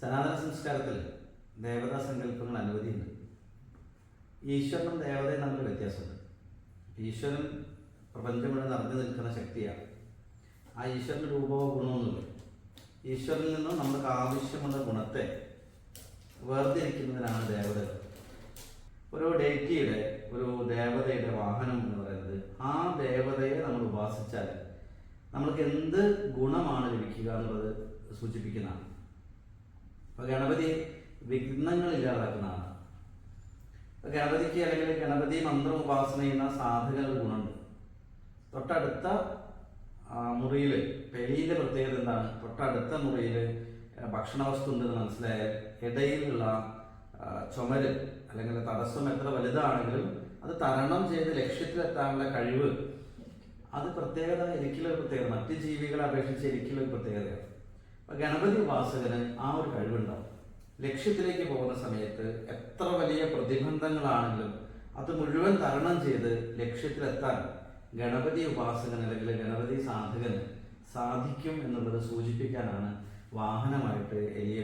സനാതന സംസ്കാരത്തിൽ ദേവതാ സങ്കല്പങ്ങൾ അനവധിയുണ്ട് ഈശ്വരനും ദേവതയും തമ്മിൽ വ്യത്യാസമുണ്ട്. ഈശ്വരൻ പ്രപഞ്ചം മുഴുവൻ നിറഞ്ഞു നിൽക്കുന്ന ശക്തിയാണ്. ആ ഈശ്വരന്റെ രൂപമോ ഗുണമൊന്നുമില്ല. ഈശ്വരനിൽ നിന്നും നമുക്ക് ആവശ്യമുള്ള ഗുണത്തെ വേർതിരിക്കുന്നതിനാണ് ദേവതകൾ. ഒരു ഡേറ്റിയുടെ ഒരു ദേവതയുടെ വാഹനം എന്ന് പറയുന്നത് ആ ദേവതയെ നമ്മൾ ഉപാസിച്ചാൽ നമ്മൾക്ക് എന്ത് ഗുണമാണ് ലഭിക്കുക എന്നുള്ളത് സൂചിപ്പിക്കുന്നതാണ്. അപ്പൊ ഗണപതി വിഘ്നങ്ങൾ ഇല്ലാതാക്കുന്നതാണ്. അപ്പൊ ഗണപതിക്ക് അല്ലെങ്കിൽ ഗണപതി മന്ത്രം ഉപാസന ചെയ്യുന്ന സാധകരുടെ ഒരു ഗുണമുണ്ട്. തൊട്ടടുത്ത മുറിയിൽ പേരിന്റെ പ്രത്യേകത എന്താണ്? തൊട്ടടുത്ത മുറിയിൽ ഭക്ഷണ വസ്തു ഉണ്ടെന്ന് മനസ്സിലായാൽ ഇടയിലുള്ള ചുമര് അല്ലെങ്കിൽ തടസ്സം എത്ര വലുതാണെങ്കിലും അത് തരണം ചെയ്ത് ലക്ഷ്യത്തിലെത്താനുള്ള കഴിവ്. അത് പ്രത്യേകത എനിക്കുള്ള പ്രത്യേകത. മറ്റ് ജീവികളെ അപേക്ഷിച്ച് എനിക്കുള്ള ഒരു പ്രത്യേകതയാണ്. ഗണപതി ഉപാസകന് ആ ഒരു കഴിവുണ്ടാവും. ലക്ഷ്യത്തിലേക്ക് പോകുന്ന സമയത്ത് എത്ര വലിയ പ്രതിബന്ധങ്ങളാണെങ്കിലും അത് മുഴുവൻ തരണം ചെയ്ത് ലക്ഷ്യത്തിലെത്താൻ ഗണപതി ഉപാസകൻ അല്ലെങ്കിൽ ഗണപതി സാധകന് സാധിക്കും എന്നുള്ളത് സൂചിപ്പിക്കാനാണ് വാഹനമായിട്ട് എലിയെ